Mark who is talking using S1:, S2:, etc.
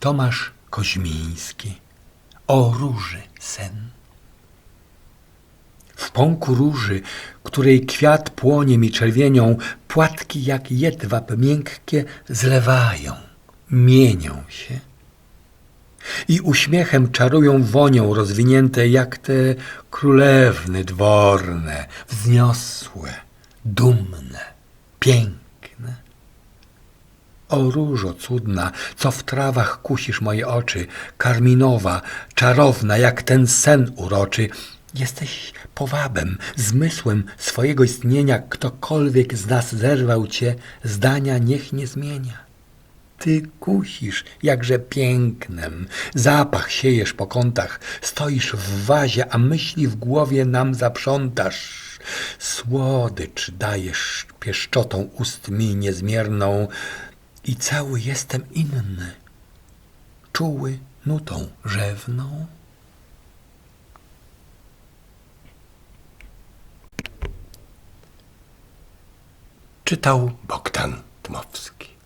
S1: Tomasz Koźmiński o róży sen. W pąku róży, której kwiat płonie mi czerwienią, płatki jak jedwab miękkie zlewają, mienią się. I uśmiechem czarują wonią rozwinięte, jak te królewny dworne, wzniosłe, dumne, piękne. O różo cudna, co w trawach kusisz moje oczy, karminowa, czarowna, jak ten sen uroczy, jesteś powabem, zmysłem swojego istnienia, ktokolwiek z nas zerwał cię, zdania niech nie zmienia. Ty kusisz, jakże pięknem, zapach siejesz po kątach, stoisz w wazie, a myśli w głowie nam zaprzątasz. Słodycz dajesz pieszczotą ust mi niezmierną i cały jestem inny, czuły nutą rzewną. Czytał
S2: Bogdan Dmowski.